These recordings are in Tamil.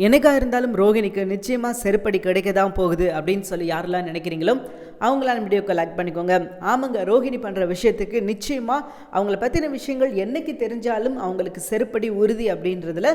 எனக்காக இருந்தாலும் ரோகிணிக்கு நிச்சயமாக செருப்படி கிடைக்க தான் போகுது அப்படின்னு சொல்லி யாரெல்லாம் நினைக்கிறீங்களோ அவங்களான வீடியோக்கு லைக் பண்ணிக்கோங்க. ஆமாங்க ரோகிணி பண்ணுற விஷயத்துக்கு நிச்சயமாக அவங்கள பற்றின விஷயங்கள் என்னைக்கு தெரிஞ்சாலும் அவங்களுக்கு செருப்படி உறுதி அப்படின்றதுல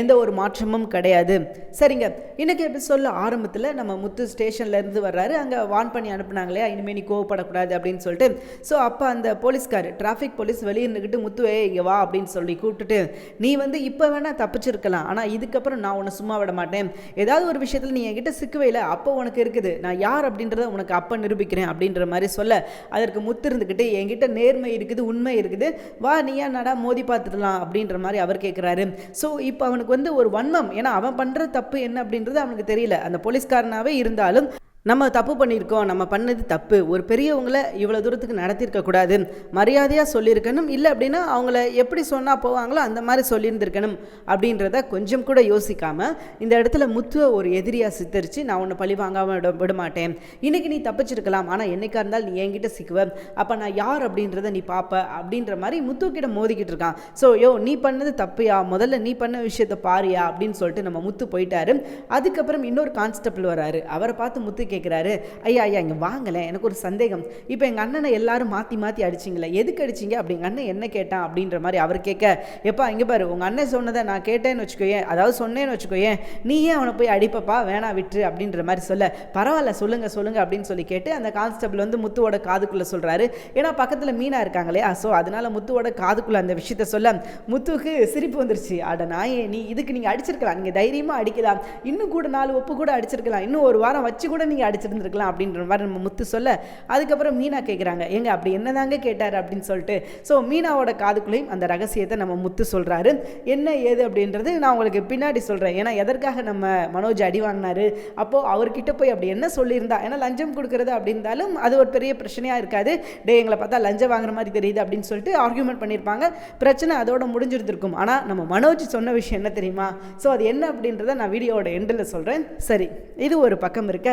எந்த ஒரு மாற்றமும் கிடையாது. சரிங்க இன்னைக்கு எபிசோடில் ஆரம்பத்தில் நம்ம முத்து ஸ்டேஷன்லேருந்து வர்றாரு. அங்கே வான் பண்ணி அனுப்புனாங்களே இனிமேல் நீ கோவப்படக்கூடாது அப்படின்னு சொல்லிட்டு. ஸோ அப்போ அந்த போலீஸ்கார் டிராஃபிக் போலீஸ் வெளியே இருந்துக்கிட்டு முத்துவே இங்கே வா அப்படின்னு சொல்லி கூப்பிட்டுட்டு நீ வந்து இப்போ வேணால் தப்பிச்சிருக்கலாம். ஆனால் இதுக்கப்புறம் நான் உன்னை சும்மா விட மாட்டேன். ஏதாவது ஒரு விஷயத்தில் நீ என்கிட்ட சிக்குவையில் அப்போ உனக்கு இருக்குது. நான் யார் அப்படின்றத உனக்கு அப்போ நிரூபிக்கிறேன் அப்படின்ற மாதிரி சொல்ல அதற்கு முத்து இருந்துக்கிட்டு என்கிட்ட நேர்மை இருக்குது உண்மை இருக்குது. வா நீ ஏன் நடா மோதி பார்த்துடலாம்? அப்படின்ற மாதிரி அவர் கேட்குறாரு ஸோ இப்போ அவனுக்கு வந்து ஒரு வன்மம். ஏன்னா அவன் பண்ணுற தப்பு என்ன அப்படின்றது அவனுக்கு தெரியல. அந்த போலீஸ்காரனாகவே இருந்தாலும் நம்ம தப்பு பண்ணியிருக்கோம் நம்ம பண்ணது தப்பு. ஒரு பெரியவங்களை இவ்வளோ தூரத்துக்கு நடத்தியிருக்கக்கூடாது மரியாதையாக சொல்லியிருக்கணும். இல்லை அப்படின்னா அவங்கள எப்படி சொன்னால் போவாங்களோ அந்த மாதிரி சொல்லியிருந்திருக்கணும் அப்படின்றத கொஞ்சம் கூட யோசிக்காமல் இந்த இடத்துல முத்துவை ஒரு எதிரியாக சித்தரித்து நான் உன்னை பழி வாங்காமல் விட விட மாட்டேன். இன்றைக்கி நீ தப்பிச்சிருக்கலாம். ஆனால் என்னைக்கா இருந்தாலும் நீ என்கிட்ட சிக்குவ. அப்போ நான் யார் அப்படின்றத நீ பார்ப்ப அப்படின்ற மாதிரி முத்துக்கிட்ட மோதிக்கிட்டு இருக்கான். ஸோ யோ நீ பண்ணது தப்பியா? முதல்ல நீ பண்ண விஷயத்தை பாரியா? அப்படின்னு சொல்லிட்டு நம்ம முத்து போயிட்டாரு. அதுக்கப்புறம் இன்னொரு கான்ஸ்டபிள் வராரு. அவரை பார்த்து முத்து கேட்குறாரு ஐயா ஐயா இங்கே வாங்கலை எனக்கு ஒரு சந்தேகம். இப்போ எங்கள் அண்ணனை எல்லாரும் மாற்றி மாற்றி அடிச்சிங்களே. எதுக்கு அடிச்சிங்க? அப்படி எங்கள் அண்ணன் என்ன கேட்டான் அப்படின்ற மாதிரி அவர் கேட்க எப்பா இங்கே பாரு. உங்கள் அண்ணன் சொன்னதை நான் கேட்டேன்னு வச்சுக்கோயேன். அதாவது சொன்னேன்னு வச்சுக்கோயேன். நீ ஏன் அவனை போய் அடிப்பப்பா? வேணா விட்டுரு. அப்படின்ற மாதிரி சொல்ல பரவாயில்ல சொல்லுங்கள் சொல்லுங்கள் அப்படின்னு சொல்லி கேட்டு அந்த கான்ஸ்டபிள் வந்து முத்துவோட காதுக்குள்ளே சொல்கிறாரு ஏன்னா பக்கத்தில் மீனா இருக்காங்க இல்லையா ஸோ அதனால முத்துவோட காதுக்குள்ளே அந்த விஷயத்த சொல்ல முத்துவுக்கு சிரிப்பு வந்துருச்சு. அட நாயே நீ இதுக்கு நீங்கள் அடிச்சிருக்கலாம். நீங்கள் தைரியமாக அடிக்கலாம். இன்னும் கூட நாலு ஒப்பு கூட அடிச்சிருக்கலாம். இன்னும் ஒரு வாரம் வச்சு கூட நீங்கள் அடிச்சிருந்துருக்கலாம் அப்படின்ற மாதிரி நம்ம முத்து சொல்ல அதுக்கப்புறம் மீனா கேட்குறாங்க எங்க அப்படி என்னதாங்க கேட்டார் அப்படின்னு சொல்லிட்டு. ஸோ மீனாவோட காதுக்குள்ளேயும் அந்த ரகசியத்தை நம்ம முத்து சொல்கிறாரு என்ன ஏது அப்படின்றது நான் உங்களுக்கு பின்னாடி சொல்கிறேன் ஏன்னா எதற்காக நம்ம மனோஜ் அடி வாங்கினாரு? அப்போது அவர்கிட்ட போய் அப்படி என்ன சொல்லியிருந்தா? ஏன்னா லஞ்சம் கொடுக்குறது அப்படின்னாலும் அது ஒரு பெரிய பிரச்சனையாக இருக்காது. டே எங்களை பார்த்தா லஞ்சம் வாங்குற மாதிரி தெரியுது அப்படின்னு சொல்லிட்டு ஆர்கியூமெண்ட் பண்ணியிருப்பாங்க. பிரச்சனை அதோட முடிஞ்சிருந்திருக்கும். ஆனால் நம்ம மனோஜ் சொன்ன விஷயம் என்ன தெரியுமா? ஸோ அது என்ன அப்படின்றத நான் வீடியோவோட எண்டில் சொல்கிறேன் சரி இது ஒரு பக்கம் இருக்க.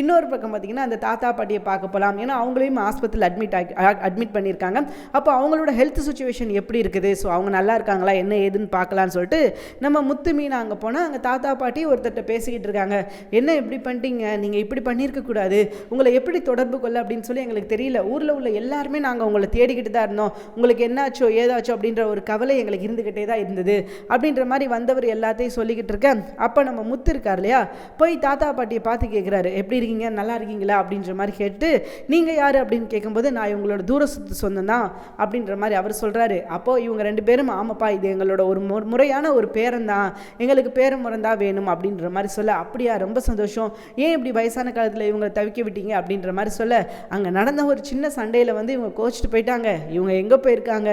இன்னொரு பக்கம் பார்த்திங்கன்னா அந்த தாத்தா பாட்டியை பார்க்க போகலாம் ஏன்னா அவங்களையும் ஆஸ்பத்திரியில் அட்மிட் ஆகி அட்மிட் பண்ணியிருக்காங்க. அப்போ அவங்களோட ஹெல்த் சுச்சுவேஷன் எப்படி இருக்குது? ஸோ அவங்க நல்லா இருக்காங்களா? என்ன ஏதுன்னு பார்க்கலான்னு சொல்லிட்டு நம்ம முத்து மீனா அங்கே போனால் அங்கே தாத்தா பாட்டி ஒருத்தர்கிட்ட பேசிக்கிட்டு இருக்காங்க. என்ன இப்படி பண்ணிட்டீங்க நீங்கள் இப்படி பண்ணியிருக்க கூடாது. உங்களை எப்படி தொடர்பு கொள்ள? அப்படின்னு சொல்லி எங்களுக்கு தெரியல. ஊரில் உள்ள எல்லாருமே நாங்கள் உங்களை தேடிக்கிட்டு தான் இருந்தோம். உங்களுக்கு என்னாச்சோ ஏதாச்சோ அப்படின்ற ஒரு கவலை எங்களுக்கு இருந்துக்கிட்டே தான் இருந்தது. அப்படின்ற மாதிரி வந்தவர் எல்லாத்தையும் சொல்லிக்கிட்டு இருக்கேன். அப்போ நம்ம முத்து இருக்கார் இல்லையா? போய் தாத்தா பாட்டியை பார்த்து கேட்குறாரு எப்படி இருக்கீங்க நல்லா இருக்கீங்களா அப்படின்ற மாதிரி கேட்டு நீங்கள் யார்? அப்படின்னு கேட்கும்போது நான் இவங்களோட தூர சுத்து சொந்தம் தான் அப்படின்ற மாதிரி அவர் சொல்கிறாரு அப்போது இவங்க ரெண்டு பேரும் ஆமாப்பா இது எங்களோட ஒரு மு முறையான ஒரு பேரன் தான் எங்களுக்கு பேரம் முறந்தா வேணும் அப்படின்ற மாதிரி சொல்ல அப்படியா ரொம்ப சந்தோஷம். ஏன் இப்படி வயசான காலத்தில் இவங்களை தவிக்க விட்டீங்க? அப்படின்ற மாதிரி சொல்ல அங்கே நடந்த ஒரு சின்ன சண்டையில் வந்து இவங்க கோச்சிட்டு போயிட்டாங்க. இவங்க எங்கே போயிருக்காங்க?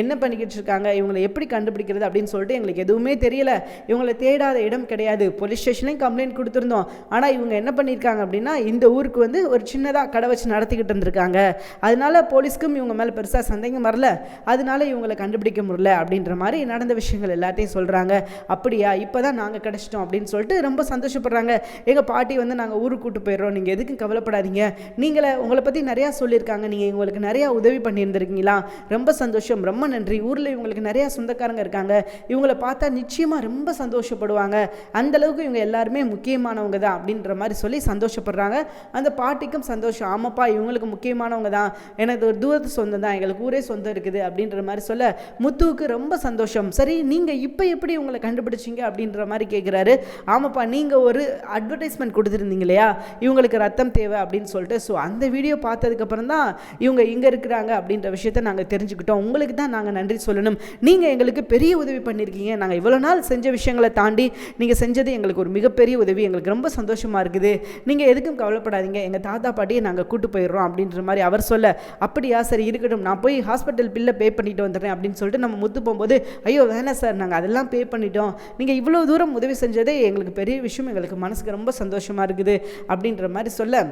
என்ன பண்ணிக்கிட்டு இருக்காங்க? இவங்களை எப்படி கண்டுபிடிக்கிறது அப்படின்னு சொல்லிட்டு எங்களுக்கு எதுவுமே தெரியல. இவங்களை தேடாத இடம் கிடையாது. போலீஸ் ஸ்டேஷன்லையும் கம்ப்ளைண்ட் கொடுத்துருந்தோம். ஆனால் இவங்க என்ன பண்ணியிருக்காங்க அப்படின்னா இந்த ஊருக்கு வந்து ஒரு சின்னதாக கடை வச்சு நடத்திக்கிட்டு இருந்திருக்காங்க. அதனால போலீஸ்க்கும் இவங்க மேலே பெருசாக சந்தேகம் வரல. அதனால இவங்களை கண்டுபிடிக்க முடியல அப்படின்ற மாதிரி நடந்த விஷயங்கள் எல்லாத்தையும் சொல்கிறாங்க அப்படியா? இப்போ தான் நாங்கள் கிடச்சிட்டோம் அப்படின்னு சொல்லிட்டு ரொம்ப சந்தோஷப்படுறாங்க. எங்கள் பாட்டி வந்து நாங்கள் ஊருக்கு கூட்டு போயிடுறோம். நீங்கள் எதுக்கும் கவலைப்படாதீங்க. நீங்களே உங்களை பற்றி நிறையா சொல்லியிருக்காங்க. நீங்கள் இவங்களுக்கு நிறையா உதவி பண்ணியிருந்திருக்கீங்களா? ரொம்ப சந்தோஷம். ரொம்ப நன்றி. ஊரில் இவங்களுக்கு நிறையா சொந்தக்காரங்க இருக்காங்க. இவங்கள பார்த்தா நிச்சயமாக ரொம்ப சந்தோஷப்படுவாங்க. அந்த அளவுக்கு இவங்க எல்லாருமே முக்கியமானவங்க தான் அப்படின்ற மாதிரி சொல்லி சந்தோஷம் சந்தோஷப்படுறாங்க. அந்த பாட்டிக்கும் சந்தோஷம். ஆமாப்பா இவங்களுக்கு முக்கியமானவங்க தான். எனக்கு ஒரு தூரத்து சொந்தம் தான். எங்களுக்கு ஊரே சொந்தம் இருக்குது அப்படின்ற மாதிரி சொல்ல முத்துவுக்கு ரொம்ப சந்தோஷம். சரி நீங்கள் இப்போ எப்படி உங்களை கண்டுபிடிச்சிங்க அப்படின்ற மாதிரி கேட்குறாரு ஆமாப்பா நீங்கள் ஒரு அட்வர்டைஸ்மெண்ட் கொடுத்துருந்தீங்க இல்லையா? இவங்களுக்கு ரத்தம் தேவை அப்படின்னு சொல்லிட்டு. ஸோ அந்த வீடியோ பார்த்ததுக்கப்புறம் தான் இவங்க இங்கே இருக்கிறாங்க அப்படின்ற விஷயத்த நாங்கள் தெரிஞ்சுக்கிட்டோம். உங்களுக்கு தான் நாங்கள் நன்றி சொல்லணும். நீங்கள் எங்களுக்கு பெரிய உதவி பண்ணியிருக்கீங்க நாங்கள் இவ்வளோ நாள் செஞ்ச விஷயங்களை தாண்டி நீங்கள் செஞ்சது எங்களுக்கு ஒரு மிகப்பெரிய உதவி. எங்களுக்கு ரொம்ப சந்தோஷமாக இருக்குது. நீங்கள் எதுக்கும் கவலைப்படாதீங்க. எங்கள் தாத்தா பாட்டியை நாங்கள் கூட்டு போயிடுறோம் அப்படின்ற மாதிரி அவர் சொல்ல அப்படியா சரி இருக்கட்டும். நான் போய் ஹாஸ்பிட்டல் பில்லை பே பண்ணிட்டு வந்துடுறேன் அப்படின்னு சொல்லிட்டு நம்ம முத்து போகும்போது ஐயோ வேணாம் சார். நாங்கள் அதெல்லாம் பே பண்ணிட்டோம். நீங்கள் இவ்வளோ தூரம் உதவி செஞ்சதே எங்களுக்கு பெரிய விஷயம். எங்களுக்கு மனசுக்கு ரொம்ப சந்தோஷமாக இருக்குது அப்படின்ற மாதிரி சொல்ல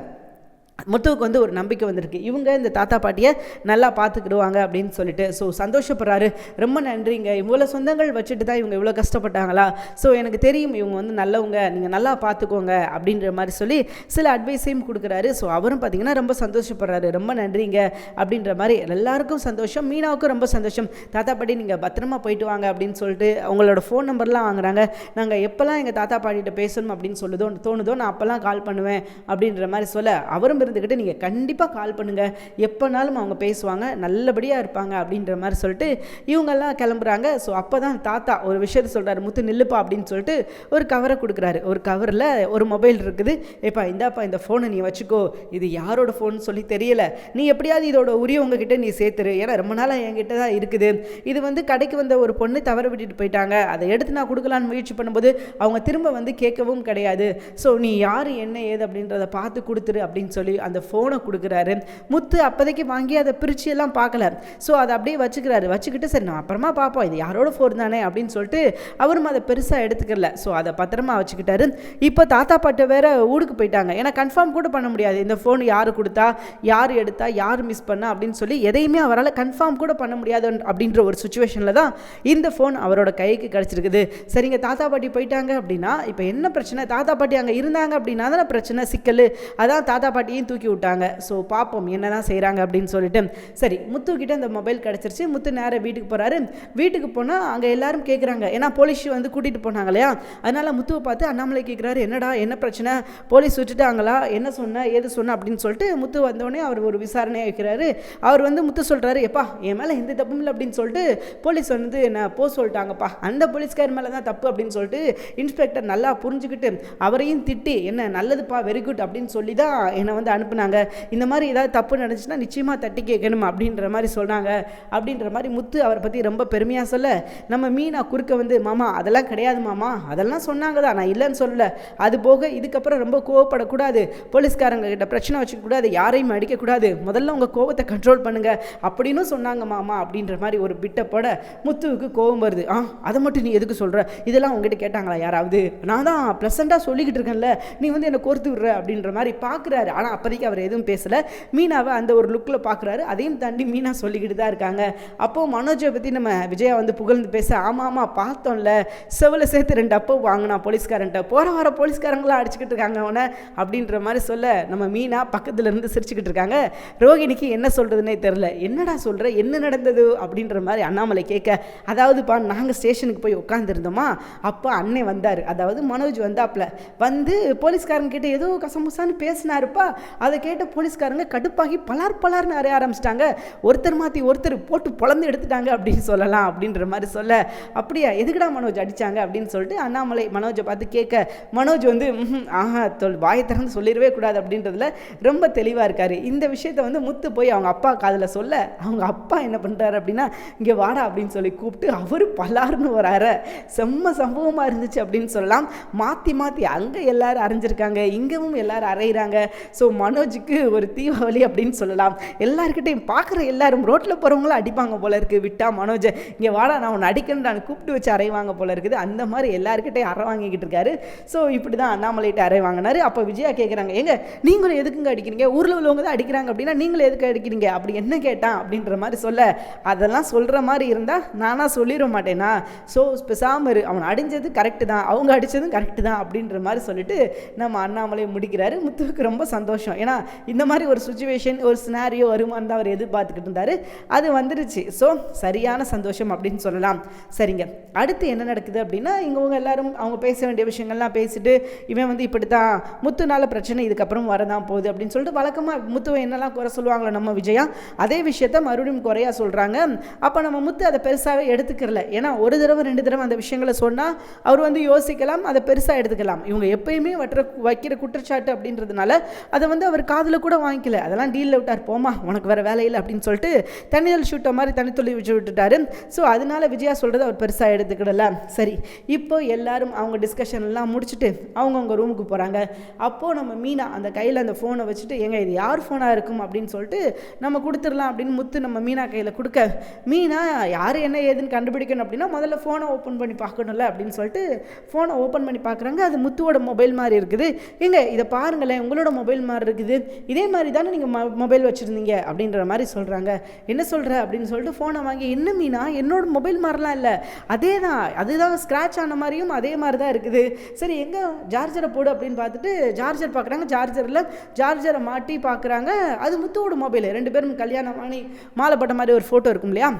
முத்துவுக்கு வந்து ஒரு நம்பிக்கை வந்திருக்கு. இவங்க இந்த தாத்தா பாட்டியை நல்லா பார்த்துக்கிடுவாங்க அப்படின்னு சொல்லிட்டு ஸோ சந்தோஷப்படுறாரு. ரொம்ப நன்றிங்க. இவ்வளோ சொந்தங்கள் வச்சுட்டு தான் இவங்க இவ்வளோ கஷ்டப்பட்டாங்களா? ஸோ எனக்கு தெரியும் இவங்க வந்து நல்லவங்க. நீங்கள் நல்லா பார்த்துக்கோங்க அப்படின்ற மாதிரி சொல்லி சில அட்வைஸையும் கொடுக்குறாரு. ஸோ அவரும் பார்த்தீங்கன்னா ரொம்ப சந்தோஷப்படுறாரு. ரொம்ப நன்றிங்க அப்படின்ற மாதிரி எல்லாருக்கும் சந்தோஷம். மீனாவுக்கும் ரொம்ப சந்தோஷம். தாத்தா பாட்டி நீங்கள் பத்திரமா போயிட்டு வாங்க அப்படின்னு சொல்லிட்டு அவங்களோட ஃபோன் நம்பர்லாம் வாங்குறாங்க. நாங்கள் எப்போல்லாம் எங்கள் தாத்தா பாட்டிகிட்ட பேசணும் அப்படின்னு சொல்லுதோ தோணுதோ நான் அப்போல்லாம் கால் பண்ணுவேன் அப்படின்ற மாதிரி சொல்ல அவரும் இருந்துக்கிட்டு நீங்கள் கண்டிப்பாக கால் பண்ணுங்கள் எப்போனாலும் அவங்க பேசுவாங்க நல்லபடியாக இருப்பாங்க அப்படின்ற மாதிரி சொல்லிட்டு இவங்கெல்லாம் கிளம்புறாங்க. ஸோ அப்போ தான் தாத்தா ஒரு விஷயத்த சொல்கிறாரு முத்து நில்லுப்பா அப்படின்னு சொல்லிட்டு ஒரு கவரை கொடுக்குறாரு. ஒரு கவரில் ஒரு மொபைல் இருக்குது. ஏப்பா இந்தாப்பா இந்த ஃபோனை நீ வச்சுக்கோ. இது யாரோட ஃபோன் சொல்லி தெரியல. நீ எப்படியாவது இதோட உரிய உங்ககிட்ட நீ சேர்த்துரு. ஏன்னா ரொம்ப நாளாக என்கிட்ட தான் இருக்குது. இது வந்து கடைக்கு வந்த ஒரு பொண்ணு தவற விட்டுட்டு போயிட்டாங்க. அதை எடுத்து நான் கொடுக்கலான்னு முயற்சி பண்ணும்போது அவங்க திரும்ப வந்து கேட்கவும் கிடையாது. ஸோ நீ யார் என்ன ஏது அப்படின்றத பார்த்து கொடுத்துரு அப்படின்னு சொல்லி அந்த ஃபோனை கொடுக்குறாரு. முத்து அப்போதைக்கு வாங்கி அதை பிரித்து எல்லாம் பார்க்கல. ஸோ அதை அப்படியே வச்சுக்கிறாரு. வச்சுக்கிட்டு சரி நான் அப்புறமா பார்ப்போம். இது யாரோட ஃபோன் தானே அப்படின்னு சொல்லிட்டு அவரும் அதை பெருசாக எடுத்துக்கல. ஸோ அதை பத்திரமா வச்சுக்கிட்டாரு. இப்போ தாத்தா பாட்டு வேற ஊருக்கு போயிட்டாங்க. ஏன்னா கன்ஃபார்ம் கூட பண்ண முடியாது. இந்த ஃபோன் யார் கொடுத்தா யார் எடுத்தா யார் மிஸ் பண்ணா அப்படின்னு சொல்லி எதையுமே அவரால் கன்ஃபார்ம் கூட பண்ண முடியாது அப்படின்ற ஒரு சுச்சுவேஷனில் தான் இந்த ஃபோன் அவரோட கைக்கு கிடச்சிருக்குது. சரிங்க தாத்தா பாட்டி போயிட்டாங்க அப்படின்னா இப்போ என்ன பிரச்சனை? தாத்தா பாட்டி அங்கே இருந்தாங்க அப்படின்னா தானே பிரச்சனை சிக்கல். அதான் தாத்தா பாட்டியும் தூக்கி விட்டாங்க ஸோ பார்ப்போம் என்ன தான் செய்கிறாங்க அப்படின்னு சொல்லிட்டு. சரி முத்து கிட்ட மொபைல் கிடச்சிருச்சு. முத்து நேராக வீட்டுக்கு போகிறாரு வீட்டுக்கு போனால் அங்கே எல்லாரும் கேட்குறாங்க ஏன்னா போலீஸ் வந்து கூட்டிகிட்டு போனாங்க இல்லையா? அதனால் முத்துவை பார்த்து அண்ணாமலை கேட்குறாரு என்னடா என்ன பிரச்சனை? போலீஸ் விட்டுட்டாங்களா? என்ன சொன்ன? ஏது சொன்ன? அப்படின்னு சொல்லிட்டு முத்து வந்தோடனே அவர் ஒரு விசாரணை வைக்கிறாரு. அவர் வந்து முத்து சொல்கிறாரு எப்பா என் மேலே எந்த தப்பும் இல்லை அப்படின்னு சொல்லிட்டு போலீஸ் வந்து என்ன போ சொல்லிட்டாங்கப்பா. அந்த போலீஸ்கார் மேலே தான் தப்பு அப்படின்னு சொல்லிட்டு இன்ஸ்பெக்டர் நல்லா புரிஞ்சுக்கிட்டு அவரையும் திட்டி என்ன நல்லதுப்பா வெரி குட் அப்படின்னு சொல்லி தான் என்னை வந்து அனுப்புனாங்க. இந்த மாதிரி ஏதாவது தப்பு நடந்துச்சுன்னா நிச்சயமாக தட்டி கேட்கணும் அப்படின்ற மாதிரி சொன்னாங்க. அப்படின்ற மாதிரி முத்து அவரை பற்றி ரொம்ப பெருமையாக சொல்ல நம்ம மீனா குறுக்க வந்து மாமா அதெல்லாம் கிடையாது மாமா. அதெல்லாம் சொன்னாங்க தான். நான் இல்லைன்னு சொல்லலை. அது போக இதுக்கப்புறம் ரொம்ப கோவப்படக்கூடாது. போலீஸ்காரங்க கிட்ட பிரச்சனை வச்சுக்கக்கூடாது. யாரையும் அடிக்கக்கூடாது. முதல்ல உங்கள் கோவத்தை கண்ட்ரோல் பண்ணுங்க. அப்படின்னு சொன்னாங்க மாமா அப்படின்ற மாதிரி ஒரு பிட்டை போட முத்துவுக்கு கோவம் வருது. ஆ அதை மட்டும் நீ எதுக்கு சொல்கிற இதெல்லாம் உங்ககிட்ட கேட்டாங்களா யாராவது? நான் தான் ப்ளசண்ட்டாக சொல்லிக்கிட்டு இருக்கேன்ல. நீ வந்து என்னை கோர்த்து விடுற? அப்படின்ற மாதிரி பார்க்குறாரு ஆனால் அப்போதைக்கு அவர் எதுவும் பேசலை. மீனாவை அந்த ஒரு லுக்கில் பார்க்குறாரு. அதையும் தாண்டி மீனா சொல்லிக்கிட்டு தான் இருக்காங்க. அப்போது மனோஜை பற்றி நம்ம விஜயா வந்து புகழ்ந்து பேச ஆமாம் ஆமாம் பார்த்தோம்ல. செவலை சேர்த்து ரெண்டு அப்போ வாங்கினா போலீஸ்காரன்ட்ட போகிற வர போலீஸ்காரங்களாம் அடிச்சுக்கிட்டு இருக்காங்க அவனை அப்படின்ற மாதிரி சொல்ல நம்ம மீனா பக்கத்தில் இருந்து சிரிச்சுக்கிட்டு இருக்காங்க. ரோகிணிக்கு என்ன சொல்கிறதுனே தெரில என்னடா சொல்கிற என்ன நடந்தது? அப்படின்ற மாதிரி அண்ணாமலை கேட்க அதாவதுப்பா நாங்கள் ஸ்டேஷனுக்கு போய் உட்காந்துருந்தோமா அப்போ அண்ணே வந்தார். அதாவது மனோஜ் வந்தாப்புல வந்து போலீஸ்காரங்க கிட்ட ஏதோ கசமுசான்னு பேசினாருப்பா. அதை கேட்ட போலீஸ்காரங்க கடுப்பாகி பலார் பலார்னு அறைய ஆரம்பிச்சிட்டாங்க. ஒருத்தர் மாற்றி ஒருத்தர் போட்டு பொழந்து எடுத்துட்டாங்க அப்படின்னு சொல்லலாம் அப்படின்ற மாதிரி சொல்ல அப்படியா எதுக்குடா மனோஜ் அடிச்சாங்க? அப்படின்னு சொல்லிட்டு அண்ணாமலை மனோஜை பார்த்து கேட்க மனோஜ் வந்து "ம்ஹும், ஆஹா தொல் வாயை திறந்து சொல்லிடவே கூடாது அப்படின்றதுல ரொம்ப தெளிவாக இருக்கார். இந்த விஷயத்த வந்து முத்து போய் அவங்க அப்பா காதில் சொல்ல அவங்க அப்பா என்ன பண்ணுறாரு அப்படின்னா இங்கே வாடா அப்படின்னு சொல்லி கூப்பிட்டு அவர் பலார்னு ஒரு அறை செம்ம சம்பவமாக இருந்துச்சு அப்படின்னு சொல்லலாம். மாற்றி மாற்றி அங்கே எல்லாரும் அரைஞ்சிருக்காங்க இங்கேவும் எல்லாரும் அரைகிறாங்க ஸோ மனோஜுக்கு ஒரு தீபாவளி அப்படின்னு சொல்லலாம். எல்லாருக்கிட்டையும் பார்க்குற எல்லாரும் ரோட்டில் போகிறவங்களும் அடிப்பாங்க போல இருக்குது விட்டா மனோஜை இங்கே வாடா நான் உன்னை அடிக்கணுன்றான் கூப்பிட்டு வச்சு அறைவாங்க போல இருக்குது. அந்த மாதிரி எல்லாருக்கிட்டையும் அறை வாங்கிக்கிட்டு இருக்காரு. ஸோ இப்படி தான் அண்ணாமலைகிட்ட அறை வாங்கினாரு. அப்போ விஜயா கேட்குறாங்க ஏங்க நீங்களும் எதுக்குங்க அடிக்கிறீங்க? ஊரில் உள்ளவங்க தான் அடிக்கிறாங்க அப்படின்னா நீங்களும் எதுக்கு அடிக்கிறீங்க? அப்படி என்ன கேட்டான் அப்படின்ற மாதிரி சொல்ல அதெல்லாம் சொல்கிற மாதிரி இருந்தால் நானாக சொல்லிட மாட்டேனா? ஸோ பெசாமரு இரு. அவன் அடிஞ்சது கரெக்டு தான். அவங்க அடித்ததும் கரெக்டு தான் அப்படின்ற மாதிரி சொல்லிட்டு நம்ம அண்ணாமலை முடிக்கிறாரு. முத்துவுக்கு ரொம்ப சந்தோஷம். ஏன்னா இந்த மாதிரி ஒரு சுச்சுவேஷன் ஒரு சினாரியோ வருமானு தான் அவர் எதிர்பார்த்துக்கிட்டு இருந்தார். அது வந்துருச்சு. ஸோ சரியான சந்தோஷம் அப்படின்னு சொல்லலாம். சரிங்க. அடுத்து என்ன நடக்குது அப்படின்னா இவங்க எல்லாரும் அவங்க பேச வேண்டிய விஷயங்கள்லாம் பேசிட்டு இவன் வந்து இப்படி தான் முத்துனால பிரச்சனை இதுக்கப்புறம் வரதான் போகுது அப்படின்னு சொல்லிட்டு வழக்கமாக முத்துவை என்னெல்லாம் குறை சொல்லுவாங்களோ நம்ம விஜயா அதே விஷயத்த மறுபடியும் குறையா சொல்கிறாங்க அப்போ நம்ம முத்து அதை பெருசாகவே எடுத்துக்கிறல. ஏன்னா ஒரு தடவை ரெண்டு தடவை அந்த விஷயங்களை சொன்னால் அவர் வந்து யோசிக்கலாம் அதை பெருசாக எடுத்துக்கலாம். இவங்க எப்பயுமே வட்டுற வைக்கிற குற்றச்சாட்டு அப்படின்றதுனால அதை வந்து வந்து அவர் காதில் கூட வாங்கிக்கல. அதெல்லாம் டீலில் விட்டார் போமா உனக்கு வேறு வேலை இல்லை அப்படின்னு சொல்லிட்டு தனிதல் ஷூட்டை மாதிரி தனி வச்சு விட்டுட்டாரு. ஸோ அதனால விஜயா சொல்கிறது அவர் பெருசாக எடுத்துக்கிடல. சரி இப்போ எல்லாரும் அவங்க டிஸ்கஷன் எல்லாம் முடிச்சுட்டு அவங்கவுங்க ரூமுக்கு போகிறாங்க அப்போது நம்ம மீனா அந்த கையில் அந்த ஃபோனை வச்சுட்டு ஏங்க இது யார் ஃபோனாக இருக்கும்? அப்படின்னு சொல்லிட்டு நம்ம கொடுத்துடலாம் அப்படின்னு முத்து நம்ம மீனா கையில் கொடுக்க மீனா யார் என்ன ஏதுன்னு கண்டுபிடிக்கணும் அப்படின்னா முதல்ல ஃபோனை ஓப்பன் பண்ணி பார்க்கணும்ல அப்படின்னு சொல்லிட்டு ஃபோனை ஓப்பன் பண்ணி பார்க்குறாங்க. அது முத்துவோட மொபைல் மாதிரி இருக்குது. ஏங்க இதை பாருங்களேன் உங்களோட மொபைல் மாதிரி இருக்குது. இதே மாதிரி தானே நீங்கள் மொ மொபைல் வச்சுருந்தீங்க அப்படின்ற மாதிரி சொல்கிறாங்க என்ன சொல்கிற அப்படின்னு சொல்லிட்டு ஃபோனை வாங்கி என்ன மீனா? என்னோட மொபைல் மாதிரிலாம் இல்லை. அதே தான் அதுதான் ஸ்க்ராட்ச் ஆன மாதிரியும் அதே மாதிரி தான் இருக்குது. சரி எங்கே சார்ஜரை போடு அப்படின்னு பார்த்துட்டு சார்ஜர் பார்க்குறாங்க சார்ஜரில் சார்ஜரை மாட்டி பார்க்குறாங்க அது முத்துவோட மொபைல் ரெண்டு பேரும் கல்யாணம் வாங்கி மாலை போட்ட மாதிரி ஒரு ஃபோட்டோ இருக்கும் இல்லையா?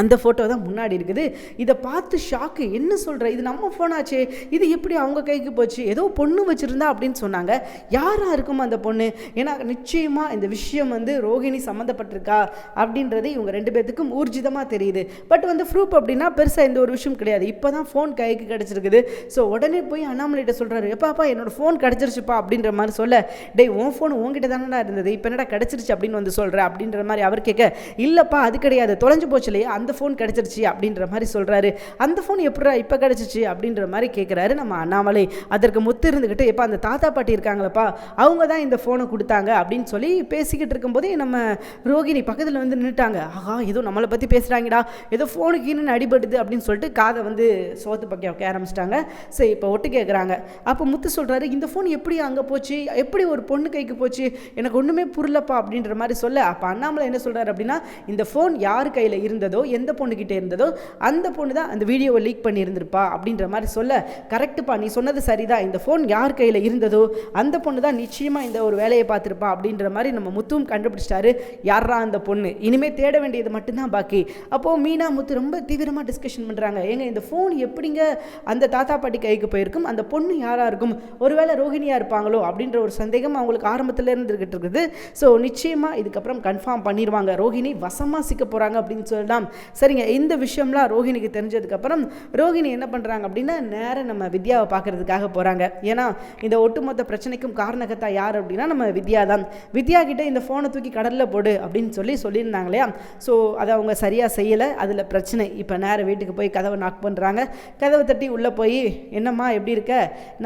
அந்த ஃபோட்டோ தான் முன்னாடி இருக்குது. இதை பார்த்து ஷாக்கு என்ன சொல்கிற இது நம்ம ஃபோனாச்சே இது எப்படி அவங்க கைக்கு போச்சு? ஏதோ பொண்ணு வச்சுருந்தா அப்படின்னு சொன்னாங்க. யாராக இருக்கும் அந்த பொண்ணு? ஏன்னா நிச்சயமாக இந்த விஷயம் வந்து ரோஹிணி சம்மந்தப்பட்டிருக்கா அப்படின்றது இவங்க ரெண்டு பேர்த்துக்கும் ஊர்ஜிதமாக தெரியுது. பட் வந்து ப்ரூஃப் அப்படின்னா பெருசாக எந்த ஒரு விஷயம் கிடையாது. இப்போ தான் ஃபோன் கைக்கு கிடச்சிருக்குது. ஸோ உடனே போய் அண்ணாமலைகிட்ட சொல்கிறாரு எப்பாப்பா என்னோட ஃபோன் கிடச்சிருச்சுப்பா அப்படின்ற மாதிரி சொல்ல டேய் உன் ஃபோன் உங்ககிட்ட தானடா இருந்தது. இப்போ என்னடா கிடச்சிருச்சு அப்படின்னு வந்து சொல்கிற அப்படின்ற மாதிரி அவர் கேட்க இல்லைப்பா அது கிடையாது. தொலைஞ்சு போச்சு இல்லையா? அந்த ஃபோன் கிடச்சிருச்சு அப்படின்ற மாதிரி சொல்கிறாரு அந்த ஃபோன் எப்படா இப்போ கிடச்சிச்சு அப்படின்ற மாதிரி கேட்குறாரு நம்ம அண்ணாமலை. அதற்கு முத்து இருந்துக்கிட்டு எப்போ அந்த தாத்தா பாட்டி இருக்காங்களப்பா அவங்க தான் இந்த ஃபோனை கொடுத்தாங்க அப்படின்னு சொல்லி பேசிக்கிட்டு இருக்கும்போதே நம்ம ரோகிணி பக்கத்தில் வந்து நின்றுட்டாங்க ஆஹா ஏதோ நம்மளை பற்றி பேசுகிறாங்கடா ஏதோ ஃபோனுக்கு இன்னும் அடிபடுது அப்படின்னு சொல்லிட்டு காதை வந்து சோத்து பக்கம் வைக்க ஆரம்பிச்சிட்டாங்க. சரி இப்போ ஒட்டு கேட்குறாங்க அப்போ முத்து சொல்கிறாரு இந்த ஃபோன் எப்படி அங்கே போச்சு? எப்படி ஒரு பொண்ணு கைக்கு போச்சு? எனக்கு ஒன்றுமே புரியலப்பா அப்படின்ற மாதிரி சொல்ல அப்போ அண்ணாமலை என்ன சொல்கிறாரு அப்படின்னா இந்த ஃபோன் யார் கையில் இருந்ததோ எந்த பொண்ணுக்கிட்ட இருந்ததோ அந்த பொண்ணு தான் அந்த வீடியோவை லீக் பண்ணியிருந்திருப்பா அப்படின்ற மாதிரி சொல்ல கரெக்டுப்பா நீ சொன்னது சரிதான். இந்த ஃபோன் யார் கையில் இருந்ததோ அந்த பொண்ணு தான் நிச்சயமாக இந்த ஒரு வேலையை பார்த்துருப்பா அப்படின்ற மாதிரி நம்ம முத்துவும் கண்டுபிடிச்சிட்டாரு. யாரா அந்த பொண்ணு? இனிமேல் தேட வேண்டியது மட்டும்தான் பாக்கி. அப்போது மீனா முத்து ரொம்ப தீவிரமாக டிஸ்கஷன் பண்ணுறாங்க ஏங்க இந்த ஃபோன் எப்படிங்க அந்த தாத்தா பாட்டி கைக்கு போயிருக்கும்? அந்த பொண்ணு யாராக இருக்கும்? ஒருவேளை ரோஹிணியாக இருப்பாங்களோ? அப்படின்ற ஒரு சந்தேகம் அவங்களுக்கு ஆரம்பத்தில் இருந்துக்கிட்டு இருக்குது. ஸோ நிச்சயமாக இதுக்கப்புறம் கன்ஃபார்ம் பண்ணிடுவாங்க ரோஹிணி வசமாக சிக்க போகிறாங்க அப்படின்னு சொல்லலாம். சரிங்க இந்த விஷயம்லாம் ரோஹிணிக்கு தெரிஞ்சதுக்கப்புறம் ரோஹிணி என்ன பண்ணுறாங்க அப்படின்னா நேராக நம்ம வித்யாவை பார்க்கறதுக்காக போகிறாங்க ஏன்னா இந்த ஒட்டுமொத்த பிரச்சனைக்கும் காரணகத்தா யார் அப்படின்னா நம்ம வித்யா தான். வித்யா கிட்டே இந்த ஃபோனை தூக்கி கடலில் போடு அப்படின்னு சொல்லி சொல்லியிருந்தாங்க இல்லையா? ஸோ அதை அவங்க சரியாக செய்யலை. அதில் பிரச்சனை. இப்போ நேரம் வீட்டுக்கு போய் கதவை நாக் பண்ணுறாங்க கதவை தட்டி உள்ளே போய் என்னம்மா எப்படி இருக்க?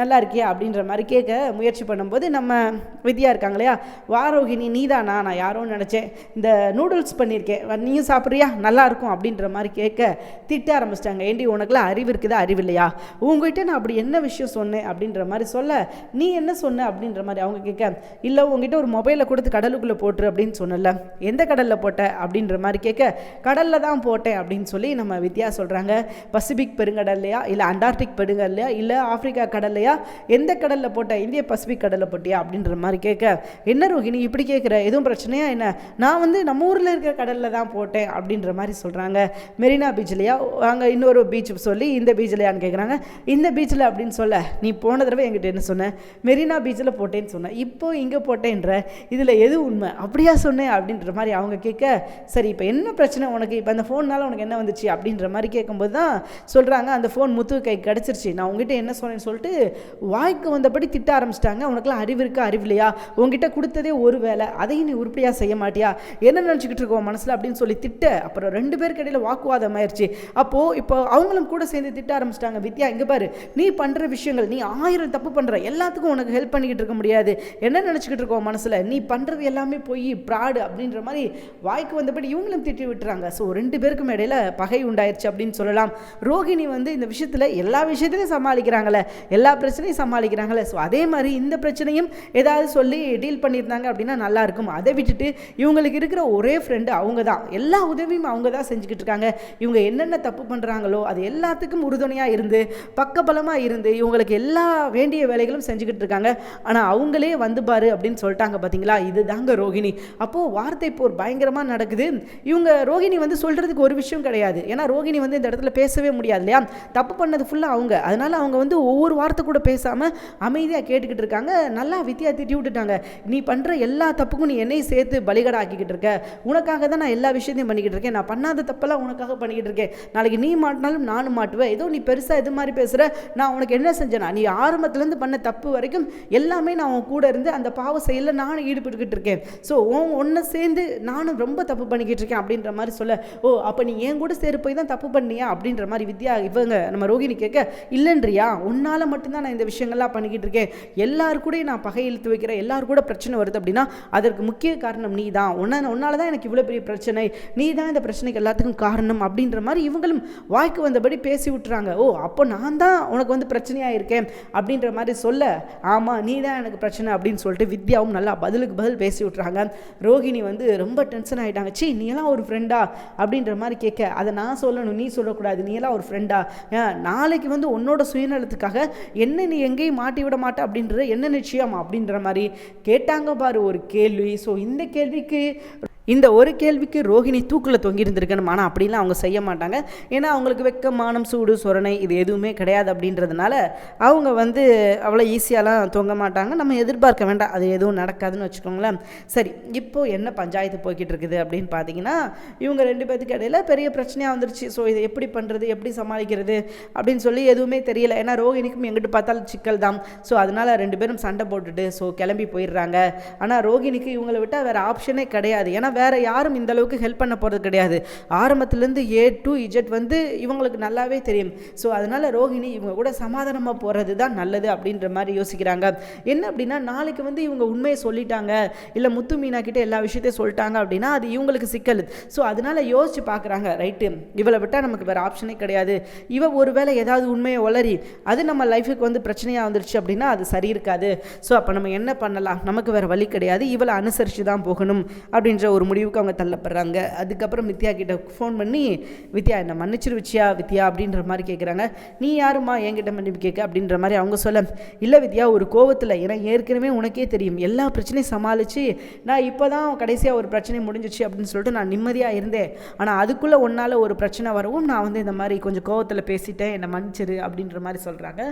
நல்லா இருக்கியா? அப்படின்ற மாதிரி கேட்க முயற்சி பண்ணும்போது நம்ம வித்யா இருக்காங்க இல்லையா? வாரோகிணி நீதானா? நான் யாரோன்னு நினச்சேன். இந்த நூடுல்ஸ் பண்ணியிருக்கேன். நீயும் சாப்பிட்றியா? நல்லா இருக்கும். அப்படின்ற மாதிரி கேட்க திட்ட ஆரம்பிச்சிட்டாங்க. ஏண்டி உனக்குலாம் அறிவு இருக்குதா? அறிவு இல்லையா? உங்ககிட்ட நான் அப்படி என்ன விஷயம் சொன்னேன் அப்படின்ற மாதிரி சொல்ல நீ என்ன சொன்ன அப்படின்ற மாதிரி அவங்க கேட்க இல்லை உங்ககிட்ட ஒரு மொபைலை கொடுத்து கடலுக்குள்ளே போட்டுரு அப்படின்னு சொன்னல எந்த கடலில் போட்ட? அப்படின்ற மாதிரி கேட்க கடலில் தான் போட்டேன் அப்படின்னு சொல்லி நம்ம வித்யா சொல்கிறாங்க பசிபிக் பெருங்கடல்லையா? இல்லை அண்டார்டிக் பெருங்கடல்லையா? இல்லை ஆஃப்ரிக்கா கடல்லையா? எந்த கடலில் போட்ட? இந்திய பசிபிக் கடலில் போட்டியா? அப்படின்ற மாதிரி கேட்க என்ன ரோஹிணி இப்படி கேட்குற? எதுவும் பிரச்சனையா? என்ன? நான் வந்து நம்ம ஊரில் இருக்கிற கடலில் தான் போட்டேன் அப்படின்ற மாதிரி சொல்கிறாங்க மெரினா பீச்லையா அங்கே இன்னொரு பீச் சொல்லி இந்த பீச்லையான்னு கேட்குறாங்க இந்த பீச்சில் அப்படின்னு சொல்ல நீ போன தடவை என்கிட்ட என்ன சொன்ன? மெரினா பீச்சில் போட்டேன்னு சொன்னேன் இப்போ இங்கே போட்டேன்ற இதில் எது உண்மை? அப்படியா சொன்னேன் அப்படின்ற மாதிரி அவங்க கேட்க சரி இப்போ என்ன பிரச்சனை உனக்கு? இப்போ அந்த ஃபோன்னால உனக்கு என்ன வந்துச்சு? அப்படின்ற மாதிரி கேட்கும்போது தான் சொல்கிறாங்க அந்த ஃபோன் முத்து கை கிடச்சிருச்சு. நான் உங்ககிட்ட என்ன சொன்னேன்னு சொல்லிட்டு வாய்க்கு வந்தபடி திட்ட ஆரம்பிச்சிட்டாங்க. உனக்குலாம் அறிவு இருக்கா? அறிவு இல்லையா? உங்ககிட்ட கொடுத்ததே ஒரு வேலை. அதையும் நீ உருப்படியாக செய்ய மாட்டியா? என்ன நினச்சிக்கிட்டு இருக்கோம் மனசில் அப்படின்னு சொல்லி திட்ட. அப்புறம் ரெண்டு பேருக்கு இடையில் வாக்குவாதம் ஆயிடுச்சு அப்போது இப்போ அவங்களும் கூட சேர்ந்து திட்ட ஆரம்பிச்சிட்டாங்க. வித்யா இங்கே பாரு நீ பண்ணுற விஷயங்கள் நீ ஆயிரம் தப்பு பண்ணுற எல்லாத்துக்கும் உனக்கு ஹெல்ப் பண்ணிக்கிட்டு இருக்க முடியாது. என்ன நினச்சிக்கிட்டு இருக்கோம் மனசில்? நீ பண்ணுறது எல்லாமே போய் ப்ராடு அப்படின்ற மாதிரி வாய்க்கு வந்தபடி இவங்களும் திட்டி விட்டுறாங்க. ஸோ ரெண்டு பேருக்கும் இடையில பகை உண்டாயிருச்சு அப்படின்னு சொல்லலாம். ரோகிணி வந்து இந்த விஷயத்தில் எல்லா விஷயத்திலையும் சமாளிக்கிறாங்களே எல்லா பிரச்சனையும் சமாளிக்கிறாங்களே ஸோ அதே மாதிரி இந்த பிரச்சனையும் ஏதாவது சொல்லி டீல் பண்ணியிருந்தாங்க அப்படின்னா நல்லாயிருக்கும் அதை விட்டுட்டு இவங்களுக்கு இருக்கிற ஒரே ஃப்ரெண்டு அவங்க தான். எல்லா உதவியும் அவங்க தான் செஞ்சுக்கிட்டு இருக்காங்க இவங்க என்னென்ன தப்பு பண்ணுறாங்களோ அது எல்லாத்துக்கும் உறுதுணையாக இருந்து பக்கபலமாக இருந்து இவங்களுக்கு எல்லா வேண்டிய வேலைகளும் செஞ்சுக்கிட்டு இருக்காங்க ஆனால் அவங்களே வந்து பாரு அப்படின்னு சொல்லிட்டாங்க பார்த்தீங்களா இது தாங்க ரோகிணி. அப்போது வார்த்தை போர் பயங்கரமாக நடக்குது. இவங்க ரோகிணி வந்து சொல்கிறதுக்கு ஒரு விஷயம் கிடையாது. ஏன்னா ரோகிணி வந்து இந்த இடத்துல பேசவே முடியாது இல்லையா? தப்பு பண்ணது ஃபுல்லாக அவங்க. அதனால் அவங்க வந்து ஒவ்வொரு வார்த்தை கூட பேசாமல் அமைதியாக கேட்டுக்கிட்டு இருக்காங்க நல்லா வித்தியா திட்டி விட்டுட்டாங்க நீ பண்ணுற எல்லா தப்புக்கும் நீ என்னையும் சேர்த்து பலிகடாக்கிக்கிட்டு இருக்க உனக்காக தான் நான் எல்லா விஷயத்தையும் பண்ணிக்கிட்டு இருக்கேன் நான் பண்ணாத தப்பெல்லாம் உனக்காக பண்ணிக்கிட்டு இருக்கேன். நாளைக்கு நீ மாட்டினாலும் நானும் மாட்டுவேன். ஏதோ நீ பெருசாக இது மாதிரி பேசுகிற நான் உனக்கு என்ன செஞ்சேனா நீ ஆரம்பத்துலேருந்து பண்ண தப்பு வரைக்கும் எல்லாமே நான் உன் கூட இருந்து அந்த பாவ செயலில் நானும் ஈடுபட்டுக்கிட்டு இருக்கேன். ஸோ உன் ஒன்றை சேர்ந்து நானும் ரொம்ப தப்பு பண்ணிக்கிட்டு இருக்கேன் அப்படின்ற மாதிரி சொல்ல ஓ அப்போ நீ என் கூட சேரு போய் தான் தப்பு பண்ணியா? அப்படின்ற மாதிரி வித்யா இவங்க நம்ம ரோகிணி கேட்க இல்லைன்றியா? உன்னால் மட்டும்தான் நான் இந்த விஷயங்கள்லாம் பண்ணிக்கிட்டு இருக்கேன். எல்லாரு கூட நான் பகை இழுத்து வைக்கிறேன் எல்லாரு கூட பிரச்சனை வருது அப்படின்னா அதற்கு முக்கிய காரணம் நீ தான். உன்ன உன்னால தான் எனக்கு இவ்வளோ பெரிய பிரச்சனை. நீ தான் இந்த பிரச்சனைக்கு எல்லாத்துக்கும் காரணம் அப்படின்ற மாதிரி இவங்களும் வாய்க்கு வந்தபடி பேசி விட்டுறாங்க. ஓ அப்போ நான் தான் உனக்கு வந்து பிரச்சனையாக இருக்கேன் அப்படின்ற மாதிரி சொல்ல ஆமாம் நீ தான் எனக்கு பிரச்சனை அப்படின்னு சொல்லிட்டு வித்யாவும் நல்லா பதிலுக்கு பதில் பேசி விட்றாங்க ரோஹிணி வந்து ரொம்ப டென்ஷன் ஆகிட்டாங்க சீ நீ எல்லாம் ஒரு ஃப்ரெண்டா அப்படின்ற மாதிரி கேட்க அதை நான் சொல்லணும் நீ சொல்லக்கூடாது நீ எல்லாம் ஒரு ஃப்ரெண்டா நாளைக்கு வந்து உன்னோட சுயநலத்துக்காக என்ன நீ எங்கேயும் மாட்டி விட மாட்ட அப்படின்றது என்ன நிச்சயம் அப்படின்ற மாதிரி கேட்டாங்க பாரு ஒரு கேள்வி. ஸோ இந்த கேள்விக்கு இந்த ஒரு கேள்விக்கு ரோஹிணி தூக்கில் தொங்கியிருந்திருக்கணும் ஆனால் அப்படிலாம் அவங்க செய்ய மாட்டாங்க. ஏன்னா அவங்களுக்கு வெக்க மானம் சூடு சொரணை இது எதுவுமே கிடையாது அப்படின்றதுனால அவங்க வந்து அவ்வளோ ஈஸியாலாம் தொங்க மாட்டாங்க. நம்ம எதிர்பார்க்க வேண்டாம். அது எதுவும் நடக்காதுன்னு வச்சுக்கோங்களேன். சரி இப்போ என்ன பஞ்சாயத்து போய்கிட்டு இருக்குது அப்படின்னு பார்த்தீங்கன்னா இவங்க ரெண்டு பேத்துக்கு இடையில பெரிய பிரச்சனையாக வந்துருச்சு. ஸோ இதை எப்படி பண்ணுறது எப்படி சமாளிக்கிறது? அப்படின்னு சொல்லி எதுவுமே தெரியல. ஏன்னா ரோஹிணிக்கும் எங்கிட்டு பார்த்தாலும் சிக்கல் தான் ஸோ அதனால் ரெண்டு பேரும் சண்டை போட்டுட்டு ஸோ கிளம்பி போயிடுறாங்க. ஆனால் ரோஹிணிக்கு இவங்களை விட்டால் வேறு ஆப்ஷனே கிடையாது. ஏன்னா வேறு யாரும் இந்த அளவுக்கு ஹெல்ப் பண்ண போகிறது கிடையாது. ஆரம்பத்துலேருந்து ஏ டு இஜெட் வந்து இவங்களுக்கு நல்லாவே தெரியும். ஸோ அதனால் ரோஹிணி இவங்க கூட சமாதானமாக போகிறது தான் நல்லது அப்படின்ற மாதிரி யோசிக்கிறாங்க. என்ன அப்படின்னா நாளைக்கு வந்து இவங்க உண்மையை சொல்லிட்டாங்க. இல்லை முத்து மீனா கிட்டே எல்லா விஷயத்தையும் சொல்லிட்டாங்க அப்படின்னா அது இவங்களுக்கு சிக்கல். ஸோ அதனால் யோசிச்சு பார்க்குறாங்க ரைட்டு இவளை விட்டால் நமக்கு வேறு ஆப்ஷனே கிடையாது. இவ ஒருவேளை ஏதாவது உண்மையை வளரி அது நம்ம லைஃபுக்கு வந்து பிரச்சனையாக வந்துருச்சு அப்படின்னா அது சரி இருக்காது. ஸோ அப்போ நம்ம என்ன பண்ணலாம்? நமக்கு வேறு வழி கிடையாது. இவளை அனுசரித்து தான் போகணும் அப்படின்ற ஒரு ஒரு முடிவுக்கு அவங்க தள்ளப்படுறாங்க. அதுக்கப்புறம் வித்யா கிட்ட ஃபோன் பண்ணி வித்யா என்ன மன்னிச்சிரு வித்யா? வித்யா அப்படின்ற மாதிரி கேட்குறாங்க நீ யாருமா என்கிட்ட மன்னிப்பு கேட்க? அப்படின்ற மாதிரி அவங்க சொல்ல இல்லை வித்யா ஒரு கோவத்தில் ஏன்னா ஏற்கனவே உனக்கே தெரியும். எல்லா பிரச்சனையும் சமாளித்து நான் இப்போ தான் கடைசியாக ஒரு பிரச்சனை முடிஞ்சிச்சு அப்படின்னு சொல்லிட்டு நான் நிம்மதியாக இருந்தேன். ஆனால் அதுக்குள்ளே ஒன்றால் ஒரு பிரச்சனை வரவும் நான் வந்து இந்த மாதிரி கொஞ்சம் கோவத்தில் பேசிட்டேன். என்னை மன்னிச்சிரு அப்படின்ற மாதிரி சொல்கிறாங்க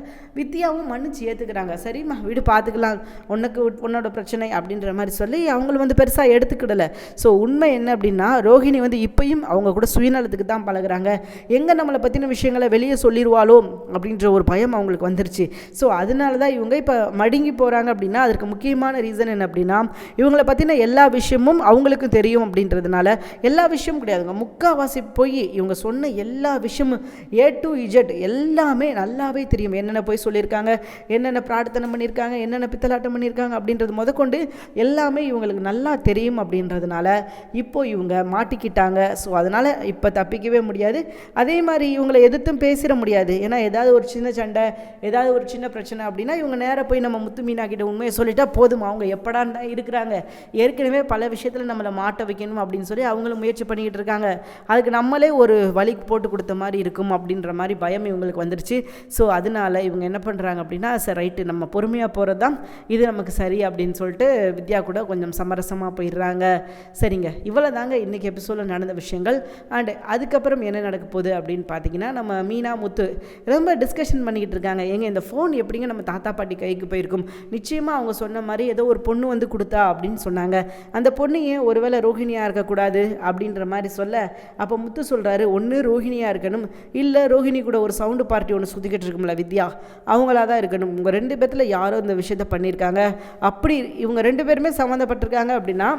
வித்யாவும் மன்னிச்சு ஏற்றுக்கிறாங்க சரிம்மா வீடு பார்த்துக்கலாம் உனக்கு உன்னோட பிரச்சனை அப்படின்ற மாதிரி சொல்லி அவங்களும் வந்து பெருசாக எடுத்துக்கிடலை. ஸோ உண்மை என்ன அப்படின்னா ரோஹிணி வந்து இப்பயும் அவங்க கூட சுயநலத்துக்கு தான் பழகுறாங்க. எங்கே நம்மளை பற்றின விஷயங்களை வெளியே சொல்லிடுவாளோ அப்படின்ற ஒரு பயம் அவங்களுக்கு வந்துருச்சு. ஸோ அதனால தான் இவங்க இப்போ மடுங்கி போகிறாங்க அப்படின்னா அதற்கு முக்கியமான ரீசன் என்ன அப்படின்னா இவங்களை பற்றின எல்லா விஷயமும் அவங்களுக்கும் தெரியும் அப்படின்றதுனால எல்லா விஷயமும் கிடையாதுங்க. முக்கால்வாசி போய் இவங்க சொன்ன எல்லா விஷயமும் ஏ டு இஜட் எல்லாமே நல்லாவே தெரியும். என்னென்ன போய் சொல்லியிருக்காங்க என்னென்ன பிரார்த்தனை பண்ணியிருக்காங்க என்னென்ன பித்தலாட்டம் பண்ணியிருக்காங்க அப்படின்றது முதற்கொண்டு எல்லாமே இவங்களுக்கு நல்லா தெரியும் அப்படின்றதுனால இப்போ இவங்க மாட்டிக்கிட்டாங்க. ஸோ அதனால் இப்போ தப்பிக்கவே முடியாது. அதே மாதிரி இவங்களை எதிர்த்தும் பேசிட முடியாது. ஏன்னா ஏதாவது ஒரு சின்ன சண்டை ஏதாவது ஒரு சின்ன பிரச்சனை அப்படின்னா இவங்க நேராக போய் நம்ம முத்து மீனா கிட்ட உண்மையை சொல்லிட்டா போதும். அவங்க எப்படா இருக்கிறாங்க. ஏற்கனவே பல விஷயத்தில் நம்மளை மாட்ட வைக்கணும் அப்படின்னு சொல்லி அவங்களும் முயற்சி பண்ணிக்கிட்டு இருக்காங்க. அதுக்கு நம்மளே ஒரு வழி போட்டு கொடுத்த மாதிரி இருக்கும் அப்படின்ற மாதிரி பயம் இவங்களுக்கு வந்துருச்சு. ஸோ அதனால இவங்க என்ன பண்ணுறாங்க அப்படின்னா சரி ரைட்டு நம்ம பொறுமையாக போகிறது தான் இது நமக்கு சரி அப்படின்னு சொல்லிட்டு வித்யா கூட கொஞ்சம் சமரசமாக போயிடுறாங்க. சரிங்க. இவ்வளோ தாங்க இன்றைக்கி எபிசோடில் நடந்த விஷயங்கள். அண்டு அதுக்கப்புறம் என்ன நடக்க போகுது அப்படின்னு பார்த்தீங்கன்னா நம்ம மீனா முத்து ரொம்ப டிஸ்கஷன் பண்ணிக்கிட்டு இருக்காங்க. எங்க இந்த ஃபோன் எப்படிங்க நம்ம தாத்தா பாட்டி கைக்கு போயிருக்கும்? நிச்சயமாக அவங்க சொன்ன மாதிரி ஏதோ ஒரு பொண்ணு வந்து கொடுத்தா அப்படின்னு சொன்னாங்க. அந்த பொண்ணு ஏன் ஒருவேளை ரோஹிணியாக இருக்கக்கூடாது அப்படின்ற மாதிரி சொல்ல அப்போ முத்து சொல்கிறாரு ஒன்று ரோஹிணியாக இருக்கணும். இல்லை ரோஹிணி கூட ஒரு சவுண்டு பார்ட்டி ஒன்று சுற்றிக்கிட்டு இருக்கும்ல வித்யா. அவங்களா தான் இருக்கணும். உங்கள் ரெண்டு பேர்த்தில் யாரோ இந்த விஷயத்த பண்ணியிருக்காங்க அப்படி இவங்க ரெண்டு பேருமே சம்மந்தப்பட்டிருக்காங்க அப்படின்னா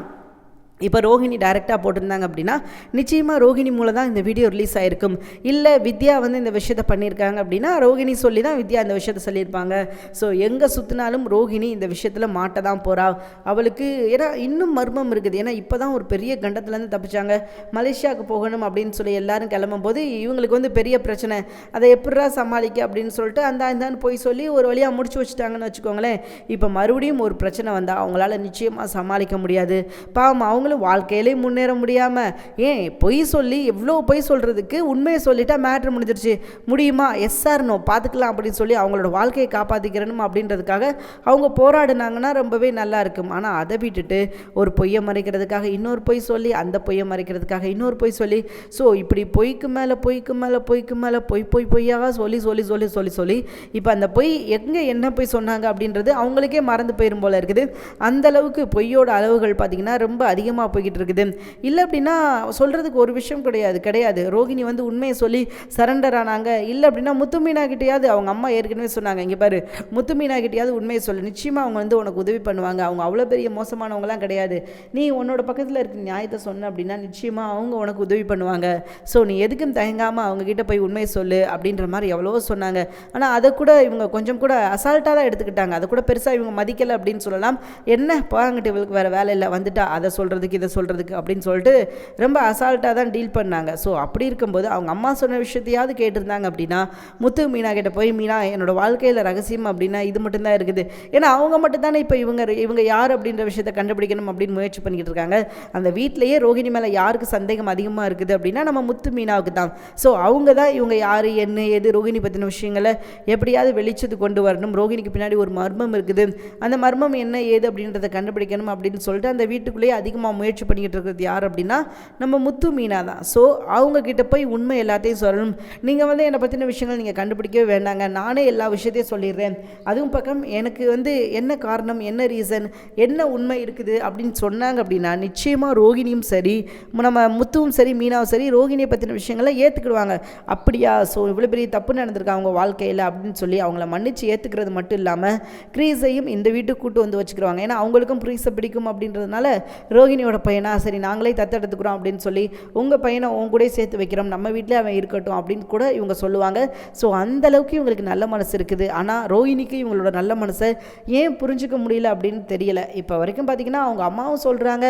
இப்போ ரோஹிணி டைரெக்டாக போட்டிருந்தாங்க அப்படின்னா நிச்சயமாக ரோஹிணி மூலம் தான் இந்த வீடியோ ரிலீஸ் ஆகிருக்கும் இல்லை வித்யா வந்து இந்த விஷயத்தை பண்ணியிருக்காங்க அப்படின்னா ரோஹிணி சொல்லி தான் வித்யா இந்த விஷயத்தை சொல்லியிருப்பாங்க. ஸோ எங்கே சுற்றினாலும் ரோஹிணி இந்த விஷயத்தில் மாட்ட தான் போகிறா அவளுக்கு ஏன்னா இன்னும் மர்மம் இருக்குது. ஏன்னா இப்போ தான் ஒரு பெரிய கண்டத்துலேருந்து தப்பிச்சாங்க. மலேசியாவுக்கு போகணும் அப்படின்னு சொல்லி எல்லாரும் கிளம்பும் போது இவங்களுக்கு வந்து பெரிய பிரச்சனை. அதை எப்படிரா சமாளிக்க அப்படின்னு சொல்லிட்டு அந்த இந்தான்னு போய் சொல்லி ஒரு வழியாக முடிச்சு வச்சுட்டாங்கன்னு வச்சுக்கோங்களேன். இப்போ மறுபடியும் ஒரு பிரச்சனை வந்தால் அவங்களால நிச்சயமாக சமாளிக்க முடியாது. பாவம் அவங்க அவங்களும் வாழ்க்கையிலே முன்னேற முடியாமல் ஏன் பொய் சொல்லி எவ்வளோ பொய் சொல்கிறதுக்கு உண்மையை சொல்லிட்டா மேட்ரு முடிஞ்சிருச்சு. முடியுமா? எஸ்ஆர் நோ பார்த்துக்கலாம் அப்படின்னு சொல்லி அவங்களோட வாழ்க்கையை காப்பாற்றிக்கிறணும் அப்படின்றதுக்காக அவங்க போராடினாங்கன்னா ரொம்பவே நல்லா இருக்கும். ஆனால் அதை விட்டுட்டு ஒரு பொய்யை மறைக்கிறதுக்காக இன்னொரு பொய் சொல்லி அந்த பொய்யை மறைக்கிறதுக்காக இன்னொரு பொய் சொல்லி ஸோ இப்படி பொய்க்கு மேலே பொய்க்கு மேலே பொய்க்கு மேலே பொய் பொய் பொய்யாக சொல்லி சொல்லி சொல்லி சொல்லி சொல்லி இப்போ அந்த பொய் எங்கே என்ன பொய் சொன்னாங்க அப்படின்றது அவங்களுக்கே மறந்து போயிடும் போல இருக்குது. அந்த அளவுக்கு பொய்யோட அளவுகள் பார்த்திங்கன்னா ரொம்ப அதிகமாக அதிகமாக போய்கிட்டு இருக்குது இல்லை அப்படின்னா சொல்கிறதுக்கு ஒரு விஷயம் கிடையாது கிடையாது. ரோகிணி வந்து உண்மையை சொல்லி சரண்டர் ஆனாங்க. இல்லை அப்படின்னா முத்துமீனா கிட்டேயாவது அவங்க அம்மா ஏற்கனவே சொன்னாங்க இங்கே பாரு முத்துமீனா கிட்டேயாவது உண்மையை சொல்லு. நிச்சயமாக அவங்க வந்து உனக்கு உதவி பண்ணுவாங்க. அவங்க அவ்வளோ பெரிய மோசமானவங்களாம் கிடையாது. நீ உன்னோட பக்கத்தில் இருக்க நியாயத்தை சொன்ன அப்படின்னா நிச்சயமாக அவங்க உனக்கு உதவி பண்ணுவாங்க. ஸோ நீ எதுக்கும் தயங்காமல் அவங்கக்கிட்ட போய் உண்மையை சொல்லு அப்படின்ற மாதிரி எவ்வளவோ சொன்னாங்க. ஆனால் அதை கூட இவங்க கொஞ்சம் கூட அசால்ட்டாக தான் எடுத்துக்கிட்டாங்க. அதை கூட பெருசாக இவங்க மதிக்கலை அப்படின்னு சொல்லலாம். என்ன பாங்கிட்ட இவளுக்கு வேறு வேலை இல்லை வந்துட்டா. அதை சொல்கிறதுக்கு பண்ணுறதுக்கு இதை சொல்கிறதுக்கு அப்படின்னு சொல்லிட்டு ரொம்ப அசால்ட்டாக தான் டீல் பண்ணாங்க. ஸோ அப்படி இருக்கும்போது அவங்க அம்மா சொன்ன விஷயத்தையாவது கேட்டிருந்தாங்க அப்படின்னா முத்து மீனா கிட்ட போய் மீனா என்னோட வாழ்க்கையில் ரகசியம் அப்படின்னா இது மட்டும்தான் இருக்குது. ஏன்னா அவங்க மட்டும் தானே இப்போ இவங்க இவங்க யார் அப்படின்ற விஷயத்தை கண்டுபிடிக்கணும் அப்படின்னு முயற்சி பண்ணிக்கிட்டு இருக்காங்க. அந்த வீட்டிலேயே ரோஹிணி மேலே யாருக்கு சந்தேகம் அதிகமாக இருக்குது அப்படின்னா நம்ம முத்து மீனாவுக்கு தான். ஸோ அவங்க தான் இவங்க யார் என்ன எது ரோஹிணி பற்றின விஷயங்களை எப்படியாவது வெளிச்சத்து கொண்டு வரணும். ரோஹிணிக்கு பின்னாடி ஒரு மர்மம் இருக்குது. அந்த மர்மம் என்ன ஏது அப்படின்றத கண்டுபிடிக்கணும் அப்படின்னு சொல்லிட்டு அந்த வீட்டுக்குள்ளேயே அதிகமாக முயற்சி பண்ணிக்கிட்டு இருக்கிறது யார் அப்படின்னா நம்ம முத்து மீனா தான். ஸோ அவங்கக்கிட்ட போய் உண்மை எல்லாத்தையும் சொல்லணும். நீங்கள் வந்து என்னை பற்றின விஷயங்கள் நீங்கள் கண்டுபிடிக்கவே வேண்டாங்க. நானே எல்லா விஷயத்தையும் சொல்லிடுறேன். அதுவும் பக்கம் எனக்கு வந்து என்ன காரணம் என்ன ரீசன் என்ன உண்மை இருக்குது அப்படின்னு சொன்னாங்க அப்படின்னா நிச்சயமாக ரோகிணியும் சரி நம்ம முத்துவும் சரி மீனாவும் சரி ரோகிணியை பற்றின விஷயங்களை ஏற்றுக்கிடுவாங்க அப்படியா? ஸோ இவ்வளோ பெரிய தப்பு நடந்திருக்கு அவங்க வாழ்க்கையில் அப்படின்னு சொல்லி அவங்கள மன்னிச்சு ஏற்றுக்கிறது மட்டும் இல்லாமல் க்ரீஸையும் இந்த வீட்டுக்கு கூட்டு வந்து வச்சுக்கிறாங்க ஏன்னா அவங்களுக்கும் ப்ரீஸை பிடிக்கும் அப்படின்றதுனால ரோகிணியோட பையனா? சரி நாங்களே தத்தெடுத்துக்கிறோம் அப்படின்னு சொல்லி உங்கள் பையனை உங்க கூட சேர்த்து வைக்கிறோம். நம்ம வீட்டிலே அவன் இருக்கட்டும் அப்படின்னு கூட இவங்க சொல்லுவாங்க. ஸோ அந்த அளவுக்கு இவங்களுக்கு நல்ல மனசு இருக்குது. ஆனால் ரோஹிணிக்கு இவங்களோட நல்ல மனசை ஏன் புரிஞ்சுக்க முடியல அப்படின்னு தெரியல. இப்போ வரைக்கும் பார்த்தீங்கன்னா அவங்க அம்மாவும் சொல்கிறாங்க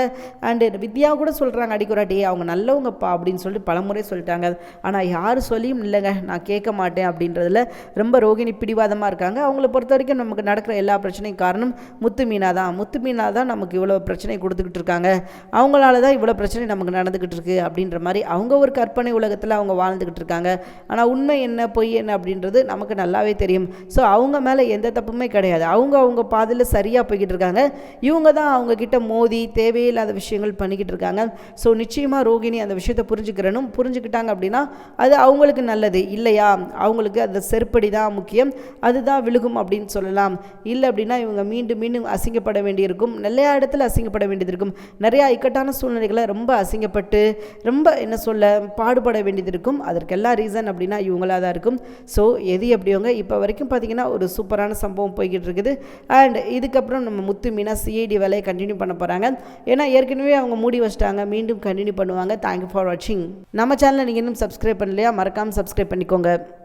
அண்டு வித்யா கூட சொல்கிறாங்க அடிக்குறாட்டி அவங்க நல்லவங்கப்பா அப்படின்னு சொல்லிட்டு பலமுறை சொல்லிட்டாங்க. ஆனால் யார் சொல்லியும் இல்லைங்க. நான் கேட்க மாட்டேன் அப்படின்றதுல ரொம்ப ரோகிணி பிடிவாதமாக இருக்காங்க. அவங்கள பொறுத்த வரைக்கும் நமக்கு நடக்கிற எல்லா பிரச்சனையும் காரணம் முத்து மீனா தான். முத்து மீனா தான் நமக்கு இவ்வளோ பிரச்சனை கொடுத்துக்கிட்டு இருக்காங்க. அவங்களால தான் இவ்வளோ பிரச்சனை நமக்கு நடந்துக்கிட்டு இருக்கு அப்படின்ற மாதிரி அவங்க ஒரு கற்பனை உலகத்தில் அவங்க வாழ்ந்துக்கிட்டு இருக்காங்க. ஆனால் உண்மை என்ன பொய் என்ன அப்படின்றது நமக்கு நல்லாவே தெரியும். ஸோ அவங்க மேலே எந்த தப்புமே கிடையாது. அவங்க அவங்க பாதையில் சரியாக போய்கிட்டு இருக்காங்க. இவங்க தான் அவங்கக்கிட்ட மோதி தேவையில்லாத விஷயங்கள் பண்ணிக்கிட்டு இருக்காங்க. ஸோ நிச்சயமாக ரோகிணி அந்த விஷயத்தை புரிஞ்சுக்கிறனும். புரிஞ்சுக்கிட்டாங்க அப்படின்னா அது அவங்களுக்கு நல்லது. இல்லையா? அவங்களுக்கு அந்த செருப்படி தான் முக்கியம். அதுதான் விழுகும் அப்படின்னு சொல்லலாம். இல்லை அப்படின்னா இவங்க மீண்டும் மீண்டும் அசிங்கப்பட வேண்டியிருக்கும். நிறையா இடத்துல அசிங்கப்பட வேண்டியது இருக்கும். நிறையா இக்கட்டான சூழ்நிலைகளை ரொம்ப அசிங்கப்பட்டு ரொம்ப என்ன சொல்ல பாடுபட வேண்டியது இருக்கும். அதற்கெல்லாம் ரீசன் அப்படின்னா இவங்களாக தான் இருக்கும். ஸோ எது எப்படியோங்க? இப்போ வரைக்கும் பார்த்தீங்கன்னா ஒரு சூப்பரான சம்பவம் போய்கிட்டு இருக்குது அண்ட் இதுக்கப்புறம் நம்ம முத்து மீனா சிஐடி வேலையை கண்டினியூ பண்ண போகிறாங்க ஏன்னா ஏற்கனவே அவங்க மூடி வச்சிட்டாங்க. மீண்டும் கண்டினியூ பண்ணுவாங்க. தேங்க்யூ ஃபார் வாட்சிங் நம்ம சேனலை நீங்கள் இன்னும் சப்ஸ்கிரைப் பண்ணலையா? மறக்காமல் சப்ஸ்கிரைப் பண்ணிக்கோங்க.